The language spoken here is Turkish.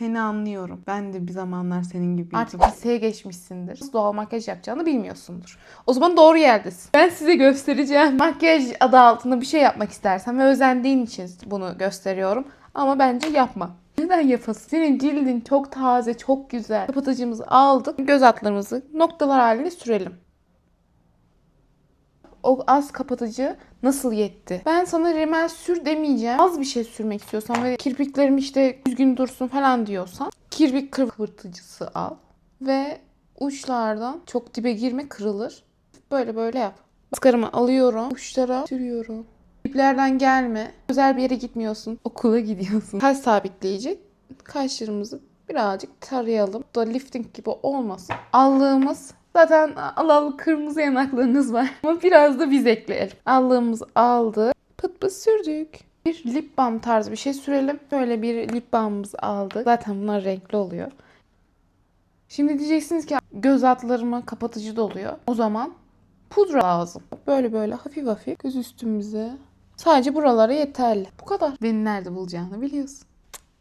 Seni anlıyorum. Ben de bir zamanlar senin gibiydim. Artık liseye geçmişsindir. Nasıl doğal makyaj yapacağını bilmiyorsundur. O zaman doğru yerdesin. Ben size göstereceğim. Makyaj adı altında bir şey yapmak istersen ve özendiğin için bunu gösteriyorum. Ama bence yapma. Neden yapasın? Senin cildin çok taze, çok güzel. Kapatıcımızı aldık. Göz altlarımızı noktalar halinde sürelim. O az kapatıcı nasıl yetti? Ben sana rimel sür demeyeceğim. Az bir şey sürmek istiyorsan ve kirpiklerim işte düzgün dursun falan diyorsan kirpik kıvırtıcısı al. Ve uçlardan çok dibe girme kırılır. Böyle böyle yap. Maskaramı alıyorum. Uçlara sürüyorum. Diplerden gelme. Özel bir yere gitmiyorsun. Okula gidiyorsun. Kaş sabitleyici. Kaşlarımızı birazcık tarayalım. Bu da lifting gibi olmasın. Allığımız zaten alalı kırmızı yanaklarınız var. Ama biraz da biz ekleyelim. Allığımızı aldık. Pıt pıt sürdük. Bir lip balm tarzı bir şey sürelim. Böyle bir lip balmımızı aldık. Zaten bunlar renkli oluyor. Şimdi diyeceksiniz ki göz altlarıma kapatıcı doluyor. O zaman pudra lazım. Böyle böyle hafif hafif göz üstümüze. Sadece buralara yeterli. Bu kadar. Beni nerede bulacağını biliyorsun.